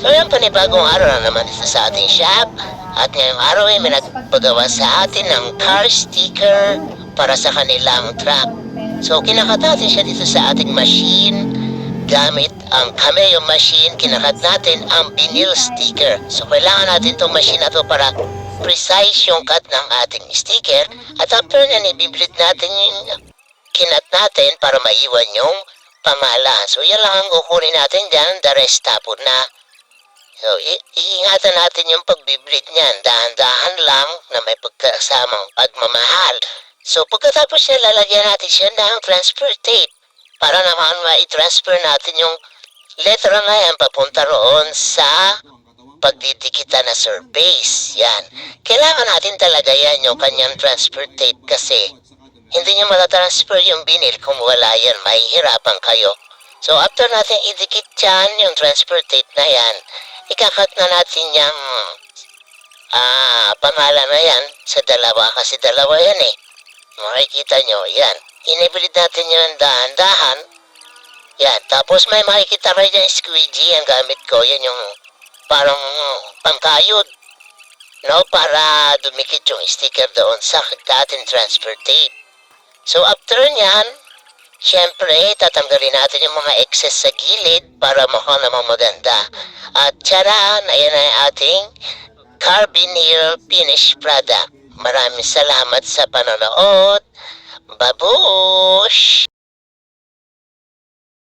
So yan, panibagong araw na naman dito sa ating shop. At ngayong araw ay may nagpagawa sa atin ng car sticker para sa kanilang truck. So kinakat natin siya dito sa ating machine gamit ang cameo machine, kinakat natin ang vinyl sticker. So kailangan natin itong machine na to para precise yung cut ng ating sticker. At after na ibiblit natin yung kinat natin para maiwan yung pamahalaan. So yan lang ang kukunin natin dyan, the rest tapon na. So, i- iingatan natin yung pagbiblit niyan. Dahan-dahan lang na may pagkasamang pagmamahal. So, pagkatapos niya, lalagyan natin siya ng transfer tape para naman ma-transfer natin yung letra na yan papunta roon sa pagdidikita na surface. Yan. Kailangan natin talaga yan yung kanyang transfer tape kasi hindi nyo matatransfer yung binil kung wala yan. Mahihirapan kayo. So, after natin idikit yan, yung transfer tape na yan, ikakat na natin yung ah, pangalan na yan sa dalawa kasi dalawa yan eh. Makikita nyo, yan. Inibrid natin yung dahan-dahan. Yan, tapos may makikita kayo dyan squeegee ang gamit ko. Yan yung parang pangkayod. No, para dumikit yung sticker doon sa dating transfer tape. So after nyan, syempre tatanggalin natin yung mga excess sa gilid para mukha namang maganda. At tsaran, ayan yung ating Carbonero Finish product. Maraming salamat sa panonood. Babush!